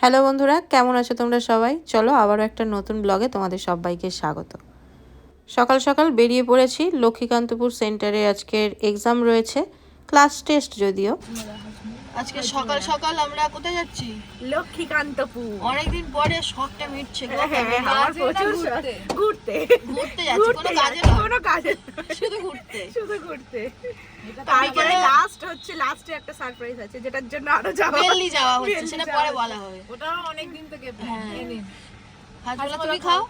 Hello বন্ধুরা, কেমন আছো তোমরা সবাই? চলো আবারও একটা নতুন ব্লগে তোমাদের সবাইকে স্বাগত। সকাল সকাল বেরিয়ে পড়েছি, লক্ষ্মীকান্তপুর সেন্টারে আজকের এক্সাম রয়েছে ক্লাস টেস্ট যদিও। আজকে সকাল সকাল আমরা কোথায় যাচ্ছি? লক্ষ্মীকান্তপুর। অনেকদিন পরে শখটা মিটছে গো হ্যাঁ। ঘুরতে? ঘুরতে। যাচ্ছি কোনো কাজে কোনো কাজে শুধু ঘুরতে। শুধু ঘুরতে। তারপরে লাস্ট হচ্ছে লাস্টে একটা সারপ্রাইজ আছে যেটার জন্য আরও যাওয়া মেনলি যাওয়া হচ্ছে সেটা পরে। বলা হবে ওটা অনেক দিন থেকে হ্যাঁ। হাজমোলা তুমি খাও?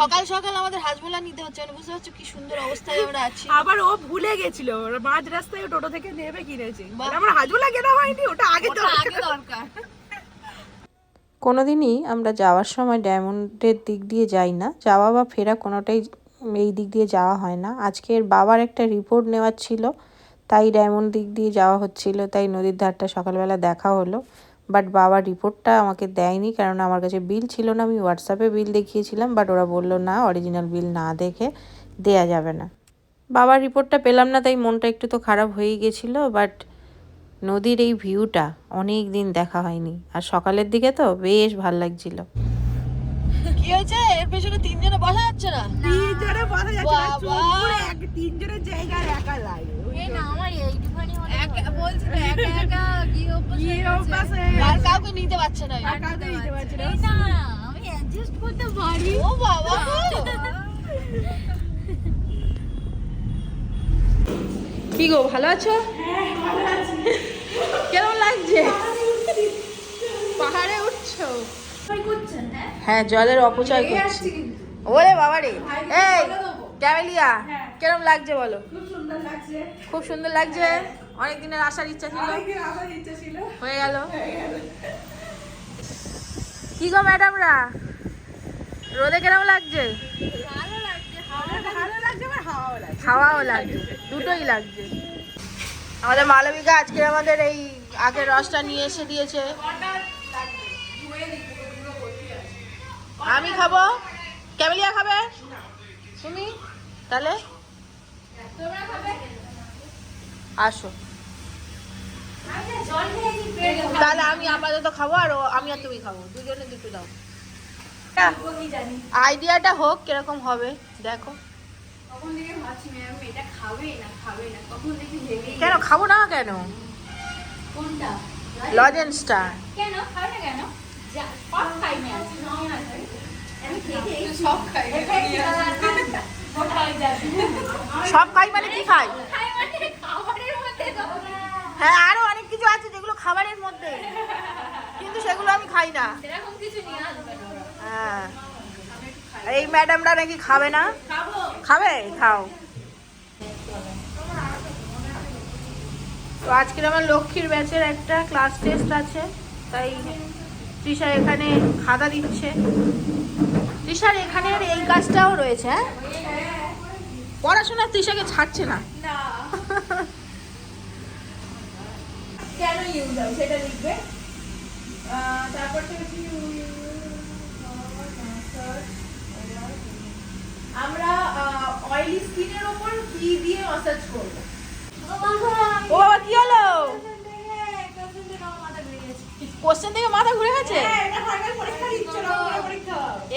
সকাল সকাল আমাদের হাজমোলা নিতে হচ্ছে মানে বুঝতে পারছ কি সুন্দর অবস্থায় আমরা আছি। আবার ও ভুলে গেছিল মাঝ রাস্তায় টোটো থেকে নেমে কিনেছে আমার হাজুলা কেনা হয়নি ওটা আগে দরকার। কোনোদিনই আমরা যাওয়ার সময় ডায়মন্ডের দিক দিয়ে যাই না। যাওয়া বা ফেরা কোনোটাই এই দিক দিয়ে যাওয়া হয় না। আজকের বাবার একটা রিপোর্ট নেওয়ার ছিল তাই ডায়মন্ড দিক দিয়ে যাওয়া হচ্ছিল তাই নদীর ধারটা সকালবেলা দেখা হলো। বাট বাবা রিপোর্টটা আমাকে দেয়নি কারণ আমার কাছে বিল ছিল না। আমি হোয়াটসঅ্যাপে বিল দেখিয়েছিলাম, বাট ওরা বলল, না অরিজিনাল বিল না দেখে দেয়া যাবে না। বাবার রিপোর্টটা পেলাম না, তাই মনটা একটু তো খারাপ হয়েই গেছিল, বাট নদীর এই ভিউটা অনেক দিন দেখা হয়নি। আর সকালের দিকে তো বেশ ভালো লাগছিল। কি হয়েছে? এর পেছনে তিনজনে বসা যাচ্ছে না? তিনজনে বসা যাচ্ছে না, চুপ বাবা। এক তিনজনের জায়গায় একা লাগে বলছি তো একা একা কি অভ্যাসে আর কাউকে নিতে পারছে না। একা তো নিতে পারছি না। ও বাবা কি গো ভালো আছো। কেমন লাগছে? পাহাড়ে উঠছো? হ্যাঁ? জলের অপচয় করছি। ওরে বাবা রে এই ক্যামেলিয়া কেরম লাগছে বলো? খুব সুন্দর লাগছে। খুব সুন্দর লাগছে। অনেক দিনের আসার ইচ্ছা ছিল। অনেকদিন আসার ইচ্ছে ছিল। হয়ে গেল। কি গো ম্যাডামরা? রোদে কেরম লাগছে? ভালো লাগছে আবার হাওয়াও লাগছে। খাওয়াও লাগছে দুটোই লাগছে। আমাদের মালবিকা আজকে আমাদের এই আখের রসটা নিয়ে এসে দিয়েছে। আমি খাব? ক্যামেলিয়া খাবে? তুমি তাহলে? আসো। তাহলে আমি আপাতত খাব আর আমি আর তুমি খাব। দুজনে দুটো দাও। আইডিয়াটা হোক কীরকম হবে, দেখো। কেন, খাব না কেন? লজেন্সটা কেন? না কেন? সব খাই মানে কি খাই? হ্যাঁ আরও অনেক কিছু আছে যেগুলো খাবারের মধ্যে। কিন্তু সেগুলো আমি খাই না। হ্যাঁ। এই ম্যাডামরা নাকি খাবে না? খাবে? খাও। তো আজকের আমার লক্ষ্মীর ব্যাচের একটা ক্লাস টেস্ট আছে, তাই তৃষা এখানে খাতা দিচ্ছে। তৃষার এখানে আর এই কাজটাও রয়েছে হ্যাঁ? পড়াশোনা তৃষাকে ছাড়ছে না। কেন ইউজ হয় সেটা লিখবে? তারপর আমরা অয়েলি স্কিনের ওপর কি দিয়ে মাসাজ করব? ও বাবা কি হলো? কোশ্চেন থেকে মাথা ঘুরে গেছে? হ্যাঁ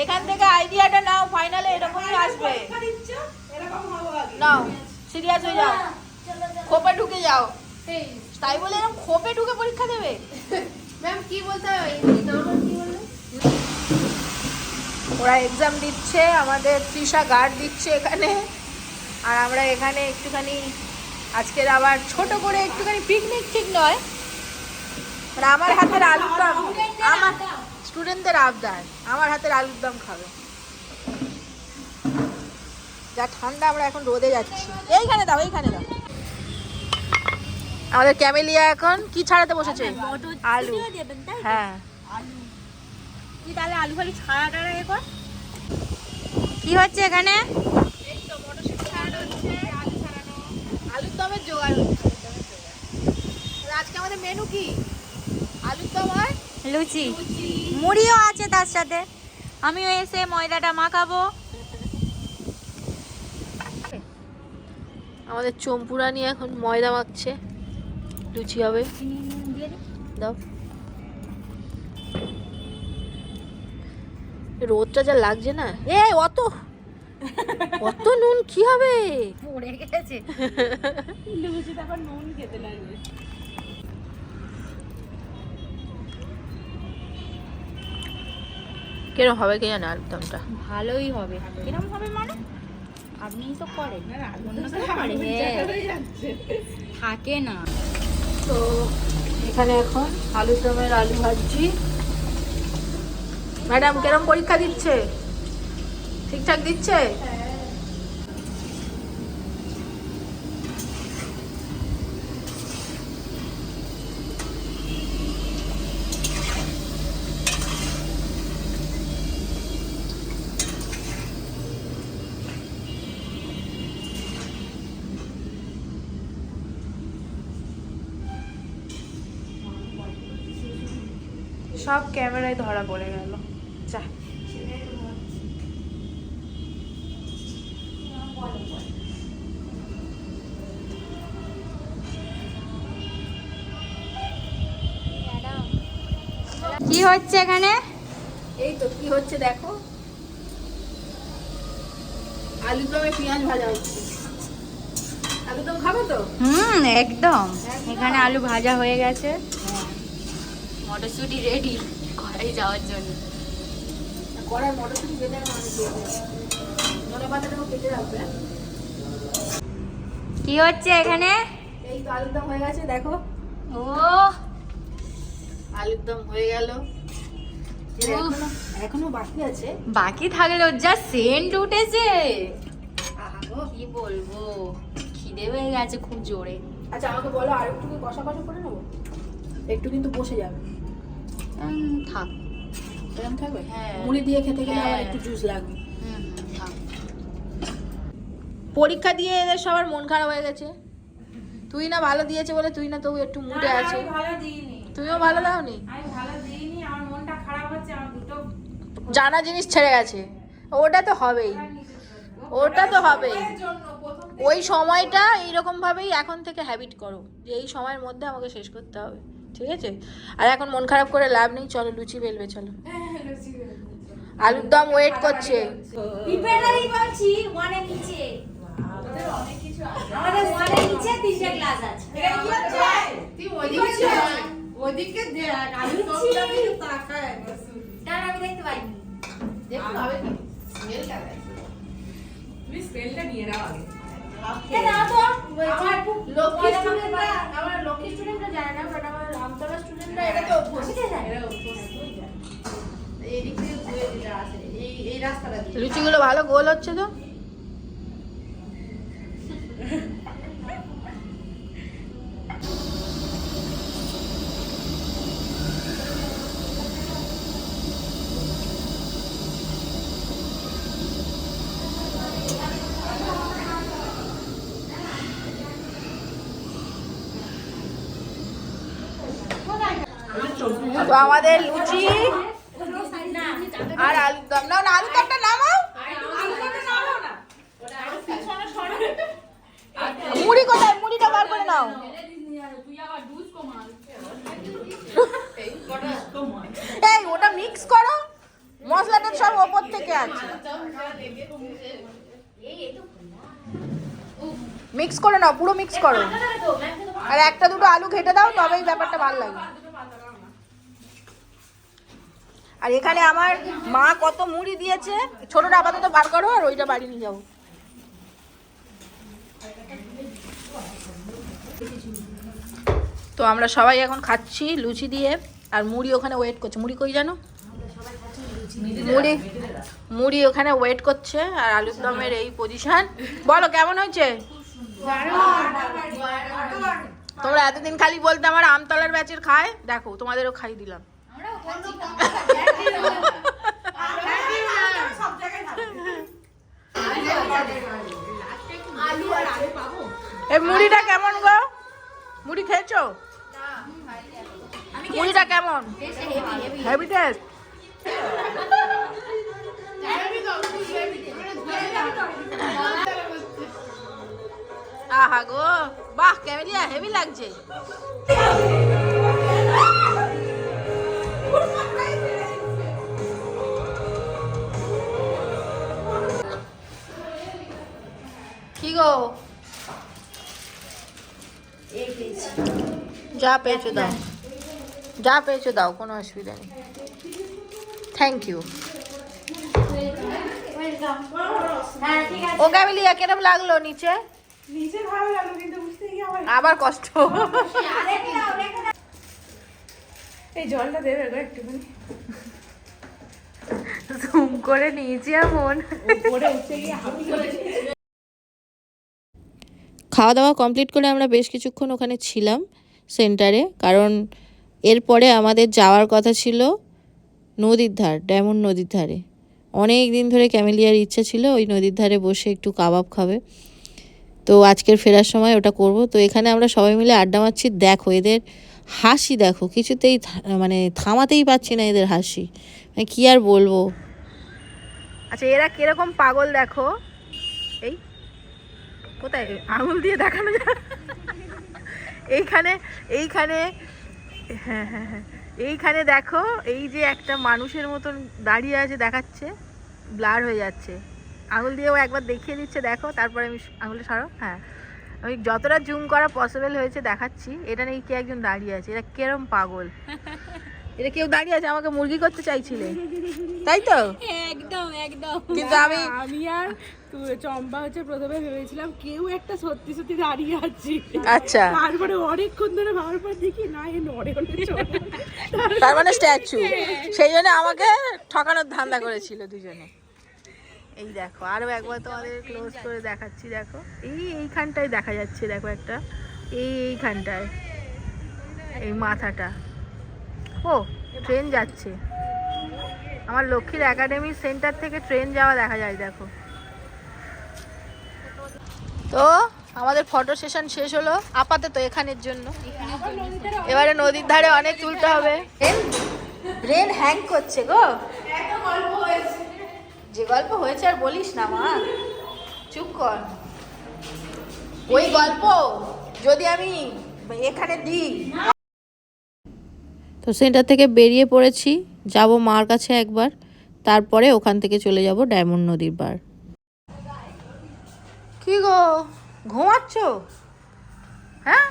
এখান থেকে আইডিয়াটা নাও ফাইনালে এরকমই আসবে। এরকম হব আগে। নাও সিরিয়াস হয়ে যাও। খোপে ঢুকে যাও। তাই বলে এরকম খোপে ঢুকে পরীক্ষা দেবে? ম্যাম কি বলতে হবে? ওরা এক্সাম দিচ্ছে আমাদের তৃষা গার্ড দিচ্ছে এখানে। আর আমরা এখানে একটুখানি আজকের আবার ছোট করে একটুখানি পিকনিক ঠিক নয়। মানে আমার হাতের আলুর দম আমার স্টুডেন্টদের আবদার আমার হাতের আলুর দম খাবে। যা ঠান্ডা আমরা এখন রোদে যাচ্ছি। এইখানে দাও এইখানে দাও। আমাদের ক্যামেলিয়া এখন কি ছাড়াতে বসেছে? আলু। হ্যাঁ। তুই তাহলে আলু ফালু ছাড়া টাড়া এ কর কি হচ্ছে এখানে? আলুর দমের জোগাড় হচ্ছে। আজকে আমাদের মেনু কি? আলুর দম হয় লুচি। মুড়িও আছে তার সাথে। আমিও এসে ময়দাটা মাখাবো। আমাদের চম্পুরানি এখন ময়দা মাখছে। লুচি হবে। দাও। রোদটা যা লাগছে না। এ অত। অত নুন কি হবে? পড়ে গেছে। লুচি তারপর নুন খেতে লাগবে। কিরম হবে কে জানে আলুরদমটা? ভালোই হবে। কিরম হবে মানে? আপনি তো করেন। অন্য কেউ করে হ্যাঁ। থাকে না। তো এখানে এখন আলুর দমের আলু ভাজছি। ম্যাডাম কিরম পরীক্ষা দিচ্ছে? ঠিকঠাক দিচ্ছে? সব ক্যামেরায় ধরা পড়ে গেল। যা। কি হচ্ছে এখানে? এই তো কি হচ্ছে দেখো। আলুর দমে পেঁয়াজ ভাজা হচ্ছে। আলুর দম খাবে তো? হুম একদম। এখানে আলু ভাজা হয়ে গেছে। মটরশুঁটি রেডি কড়াই যাওয়ার জন্য। কড়াই মটরশুঁটি দিয়ে ধনে পাতাটাও কেটে রাখবে। কি হচ্ছে এখানে? এই তো আলুর দম হয়ে গেছে দেখো। ও আলুর দম হয়ে গেল। এখনও বাকি আছে। বাকি থাকলেও যা সেন্ট উঠেছে। কি বলব? খিদে হয়ে গেছে খুব জোরে। আচ্ছা আমাকে বলো আর একটু কষা কষা করে নেব? একটু কিন্তু বসে যাবে। থাক। এরকম থাকবে? হ্যাঁ। মুড়ি দিয়ে খেতে গেলে আবার হ্যাঁ। একটু জুস লাগবে। পরীক্ষা দিয়ে এদের সবার মন খারাপ হয়ে গেছে। তুই না ভালো দিয়েছে বলে তুই না তবু একটু মুডে আছে তুমিও ভালো দাওনি? জানা জিনিস ছেড়ে গেছে। ওটা তো হবেই। ওটা তো হবেই। ওই সময়টা এইরকম ভাবেই এখন থেকে হ্যাবিট করো। যে এই সময়ের মধ্যে আমাকে শেষ করতে হবে। ঠিক আছে? আর এখন মন খারাপ করে লাভ নেই চলো লুচি বেলবে চলো। আলুর দম ওয়েট করছে। আমাদের নিচে তিনটে আছে। আমি দেখতে পাইনি। তুমি স্মেলটা নিয়ে নাও আগে। এ দাও তো? আমার লক্ষ্মী স্টুডেন্টরা আমার লক্ষ্মী স্টুডেন্টরা জানে না বাট আমার রামতলা স্টুডেন্টরা এটাতে অভ্যস্ত। লুচিগুলো ভালো গোল হচ্ছে তো? তো আমাদের লুচি আর আলুর দম। না আলুর দমটা নামাও। মুড়ি কোথায়? মুড়িটা বার করে নাও। এই, ওটা মিক্স করো। মশলাটা সব ওপর থেকে আছে। মিক্স করে নাও, পুরো মিক্স করো। আর একটা দুটো আলু ঘেটে দাও, তবেই ব্যাপারটা ভালো লাগবে আর এখানে আমার মা কত মুড়ি দিয়েছে, ছোটটা আপাতত বার করো আর ওইটা বাড়ি নিয়ে যাব তো আমরা সবাই এখন খাচ্ছি লুচি দিয়ে, আর মুড়ি ওখানে ওয়েট করছে। মুড়ি কই জানো? মুড়ি মুড়ি ওখানে ওয়েট করছে, আর আলুর দমের এই পজিশন বলো, কেমন হয়েছে? তোমরা এতদিন খালি বলতে আমার আমতলার ব্যাচের খায়, দেখো, তোমাদেরও খাই দিলাম। মুড়িটা কেমন গো? মুড়ি খেয়েছো? মুড়িটা কেমন? হেভি টেস্ট আহা গো, বাহ ক্যামেলিয়া হেভি লাগছে। কি গো? যা পেয়েছ দাও। যা পেয়েছ দাও কোনো অসুবিধা নেই। থ্যাংক ইউ ও ক্যামিলিয়া কেরম লাগল নিচে? আবার কষ্ট। এই জলটা দেবে গো একটুখানি। জুম করে নিয়েছি এমন। উঠে গিয়ে খাওয়া দাওয়া কমপ্লিট করে আমরা বেশ কিছুক্ষণ ওখানে ছিলাম সেন্টারে কারণ এরপরে আমাদের যাওয়ার কথা ছিল নদীর ধার, ডায়মন্ড নদীর ধারে। অনেক দিন ধরে ক্যামেলিয়ার ইচ্ছা ছিল ওই নদীর ধারে বসে একটু কাবাব খাবে। তো আজকের ফেরার সময় ওটা করব। তো এখানে আমরা সবাই মিলে আড্ডা মারছি। দেখো, এদের হাসি দেখো, কিছুতেই মানে থামাতেই পারছি না এদের হাসি। মানে কী আর বলব? আচ্ছা এরা কীরকম পাগল দেখো? কোথায়? আঙুল দিয়ে দেখানো যায়। এইখানে এইখানে হ্যাঁ হ্যাঁ হ্যাঁ। এইখানে দেখো, এই যে একটা মানুষের মতন দাঁড়িয়ে আছে, দেখাচ্ছে। ব্লার হয়ে যাচ্ছে। আঙুল দিয়েও একবার দেখিয়ে দিচ্ছে, দেখো। তারপরে আমি আঙুলটা সরো হ্যাঁ। আমি যতটা জুম করা পসিবল হয়েছে, দেখাচ্ছি। এটা নাকি কে একজন দাঁড়িয়ে আছে? এটা কেরম পাগল? এটা কেউ দাঁড়িয়ে আছে আমাকে মুরগি করতে চাইছিলে। তাই তো? একদম একদম। কিন্তু আমি আমি আর চম্পা হচ্ছে প্রথমে ভেবেছিলাম কেউ একটা সত্যি সত্যি দাঁড়িয়ে আছে। আচ্ছা। তারপরে অনেকক্ষণ ধরে ভাবার পর দেখি না এ নড়ে নড়ে তার মানে স্ট্যাচু সেই জন্য আমাকে ঠকানোর ধান্দা করেছিল দুজনে। এই দেখো আরও একবার তোমাদের ক্লোজ করে দেখাচ্ছি দেখো। এই এইখানটায় দেখা যাচ্ছে দেখো একটা। এই এইখানটায় এই মাথাটা। ও ট্রেন যাচ্ছে। আমার লক্ষ্মীর একাডেমি সেন্টার থেকে ট্রেন যাওয়া দেখা যায়, দেখো। তো, আমাদের ফটো সেশন শেষ হলো। আপাতত এখানের জন্য। এবারে নদীর ধারে অনেক তুলতে হবে। ব্রেন হ্যাং করছে গো। যে গল্প হয়েছে আর বলিস না, মা। চুপ কর। ওই গল্প যদি আমি এখানে দিই তো সেন্টার থেকে বেরিয়ে পড়েছি। যাব মার কাছে একবার। তারপরে ওখান থেকে চলে যাব ডায়মন্ড নদীর বার কি গো? ঘুমাচ্ছ? হ্যাঁ?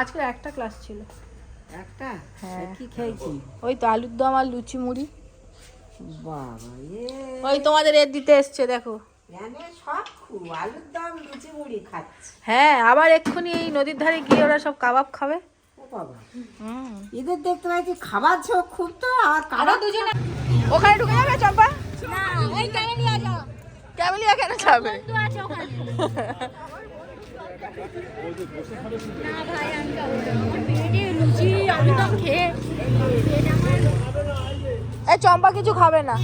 আজকে একটা ক্লাস ছিল। একটা? হ্যাঁ। কি খেয়েছি? ওই তো আলুর দম আর লুচি মুড়ি। ওই তোমাদের এর দিতে এসছে দেখো। জানে সব খুব? আলুর দম লুচি মুড়ি খাচ্ছে। হ্যাঁ আবার এক্ষুনি এই নদীর ধারে গিয়ে ওরা সব কাবাব খাবে। বাবা এদের দেখতে পাচ্ছি খাবার ঝোঁক খুব তো আর কারও দুজনে ওখানে ঢুকে যাবে চম্পা? ক্যামেলিয়া কেন যাবে। চম্পা কিছু খাবে না।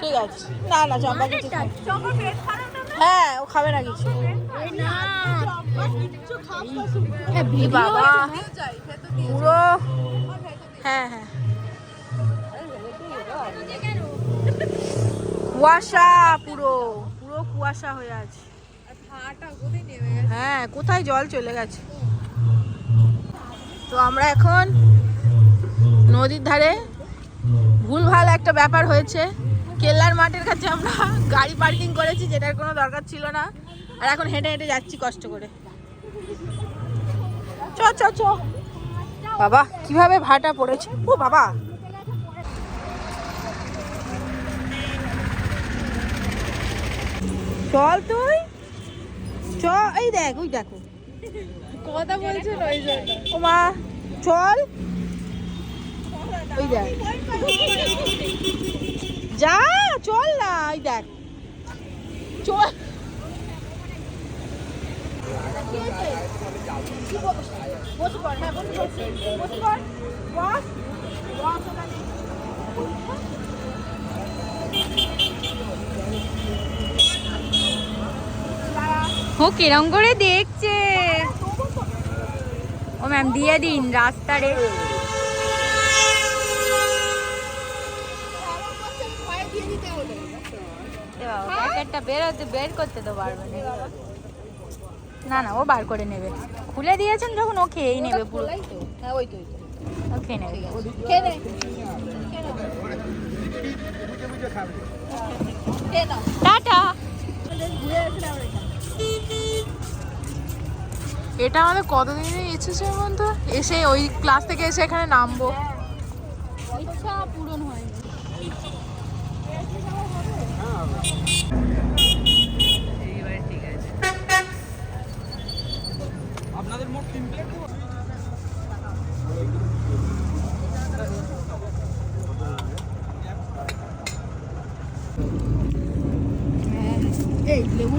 ঠিক আছে। না না চম্পা কিছু খাবে। হ্যাঁ ও খাবে না কিছু। বাবা পুরো হ্যাঁ হ্যাঁ। কুয়াশা পুরো পুরো কুয়াশা হয়ে আছে। হ্যাঁ কোথায় জল চলে গেছে? তো আমরা এখন নদীর ধারে ভুলভাল একটা ব্যাপার হয়েছে। কেল্লার মাঠের কাছে আমরা গাড়ি পার্কিং করেছি যেটার কোনো দরকার ছিল না। আর এখন হেঁটে হেঁটে যাচ্ছি কষ্ট করে। চ চ চ। বাবা কীভাবে ভাটা পড়েছে? ও বাবা। চল তুই। চ এই দেখ ওই দেখো। কথা বলছে ও মা চল। ওই দেখ। যা, চল না ওই দেখ। চল। হ্যাঁ ও, কিরম করে দেখছে? ও ম্যাম দিয়ে দিন রাস্তারে। প্যাকেটটা বেরোতে বের করতে তো পারবে না না না ও বার করে নেবে। খুলে দিয়েছেন যখন ও খেয়েই নেবে পুরো। হ্যাঁ ওই তো ওই ও খেয়ে নেবে। খেয়ে টাটা। এটা আমাদের কতদিনের ইচ্ছে ছিল বলতো? এসে ওই ক্লাস থেকে এসে এখানে নামবো। ইচ্ছা পূরণ হয়নি ঠিক আছে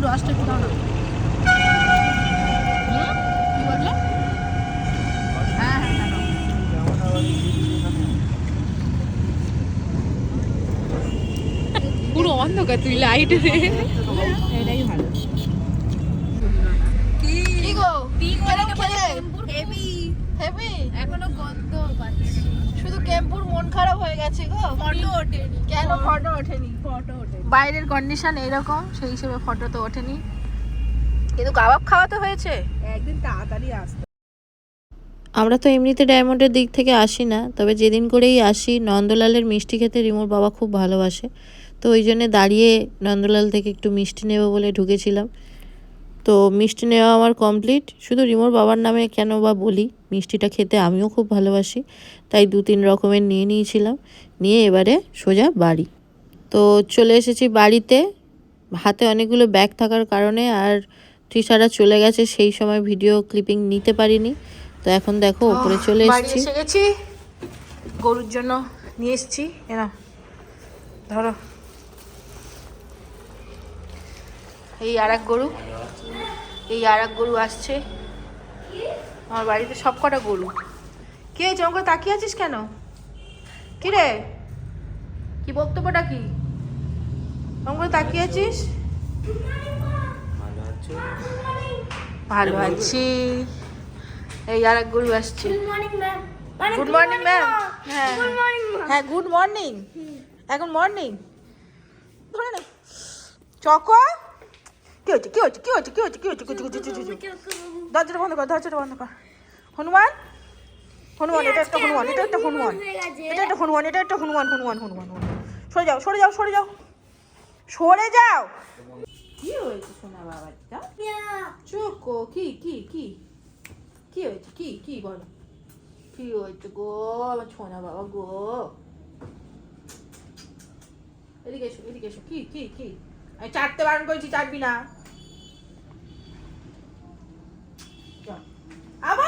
লেবুর রসটা একটু দাও না। পুরো অন্ধকার তুই লাইট দে এটাই ভালো। কি? গো? হেভি হেভি এখনও গন্ধ শুধু ক্যাম্পুর মন খারাপ হয়ে গেছে গো। ফটো ওঠেনি। কেন ফটো ওঠেনি? ফটো বাইরের কন্ডিশন এইরকম সেই হিসেবে ফটো তো ওঠেনি। কিন্তু কাবাব খাওয়াতে হয়েছে। একদিন তাড়াতাড়ি আসতে। আমরা তো এমনিতে ডায়মন্ডের দিক থেকে আসি না তবে যেদিন করেই আসি নন্দলালের মিষ্টি খেতে রিমোর বাবা খুব ভালোবাসে। তো ওই জন্যে দাঁড়িয়ে নন্দলাল থেকে একটু মিষ্টি নেব বলে ঢুকেছিলাম। তো মিষ্টি নেওয়া আমার কমপ্লিট শুধু রিমোর বাবার নামে কেন বা বলি মিষ্টিটা খেতে আমিও খুব ভালোবাসি। তাই দু তিন রকমের নিয়ে নিয়েছিলাম। নিয়ে এবারে সোজা বাড়ি। তো চলে এসেছি বাড়িতে। হাতে অনেকগুলো ব্যাগ থাকার কারণে আর তৃষারা চলে গেছে সেই সময় ভিডিও ক্লিপিং নিতে পারিনি। তো এখন দেখো ওপরে চলে এসেছি। এসে গেছি। গরুর জন্য নিয়ে এসেছি। এনা ধরো। এই আর এক গরু এই আর এক গরু আসছে। আমার বাড়িতে সব কটা গরু। কে করে তাকিয়ে আছিস কেন? কি রে? কি বক্তব্যটা কি? কেমন করে তাকিয়ে আছিস? ভালো আছি? এই আর এক গুরু আসছে। গুড মর্নিং ম্যাম হ্যাঁ। হ্যাঁ গুড মর্নিং এখন মর্নিং ধরে না। চকো। কি হচ্ছে কি হচ্ছে কি হচ্ছে কি হচ্ছে কি হচ্ছে কিছু কিছু কিছু দরজাটা বন্ধ কর দরজাটা বন্ধ কর। হনুমান? হনুমান এটা একটা হনুমান এটা একটা হনুমান। এটা একটা হনুমান এটা একটা হনুমান হনুমান হনুমান। সরে যাও সরে যাও সরে যাও। সরে যাও। কি হয়েছে সোনা বাবাটা চোখ কি কি কি? কি হয়েছে? কি কি বলো? কি হয়েছে গো আমার সোনা বাবা গো? এদিকে এসো এদিকে এসো। কি কি কি? আমি চাটতে বারণ করেছি চাটবি না। আবার?